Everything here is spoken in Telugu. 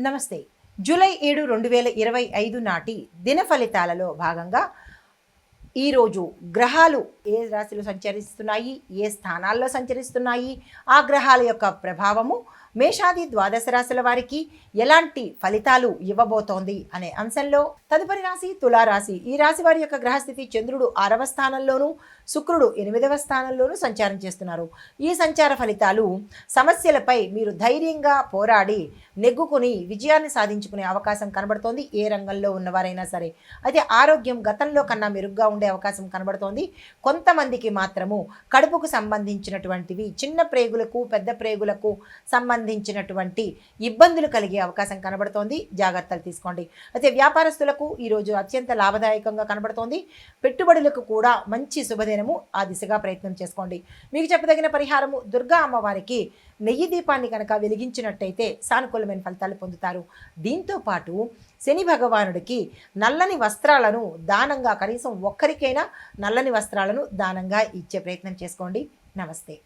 నమస్తే. జూలై ఏడు రెండు వేల ఇరవై ఐదు నాటి దిన ఫలితాలలో భాగంగా ఈరోజు గ్రహాలు ఏ రాశిలో సంచరిస్తున్నాయి ఏ స్థానాల్లో సంచరిస్తున్నాయి ఆ గ్రహాల యొక్క ప్రభావము మేషాది ద్వాదశ రాశుల వారికి ఎలాంటి ఫలితాలు ఇవ్వబోతోంది అనే అంశంలో తదుపరి రాశి తులారాశి. ఈ రాశి వారి యొక్క గ్రహస్థితి చంద్రుడు ఆరవ స్థానంలోనూ శుక్రుడు ఎనిమిదవ స్థానంలోనూ సంచారం చేస్తున్నారు. ఈ సంచార ఫలితాలు సమస్యలపై మీరు ధైర్యంగా పోరాడి నెగ్గుకుని విజయాన్ని సాధించుకునే అవకాశం కనబడుతోంది. ఏ రంగంలో ఉన్నవారైనా సరే. అయితే ఆరోగ్యం గతంలో కన్నా మెరుగ్గా ఉండే అవకాశం కనబడుతోంది. కొంతమందికి మాత్రము కడుపుకు సంబంధించినటువంటివి చిన్న ప్రేగులకు పెద్ద ప్రేగులకు సంబంధించినటువంటి ఇబ్బందులు కలిగే అవకాశం కనబడుతోంది. జాగ్రత్తలు తీసుకోండి. అయితే వ్యాపారస్తులకు ఈరోజు అత్యంత లాభదాయకంగా కనబడుతోంది. పెట్టుబడులకు కూడా మంచి శుభదినము ఆ దిశగా ప్రయత్నం చేసుకోండి. మీకు చెప్పదగిన పరిహారము దుర్గా అమ్మవారికి నెయ్యి దీపాన్ని కనుక వెలిగించినట్టయితే సానుకూలమైన ఫలితాలు పొందుతారు. దీంతో పాటు శని భగవానుడికి నల్లని వస్త్రాలను దానంగా కనీసం ఒక్కరికైనా నల్లని వస్త్రాలను దానంగా ఇచ్చే ప్రయత్నం చేసుకోండి. నమస్తే.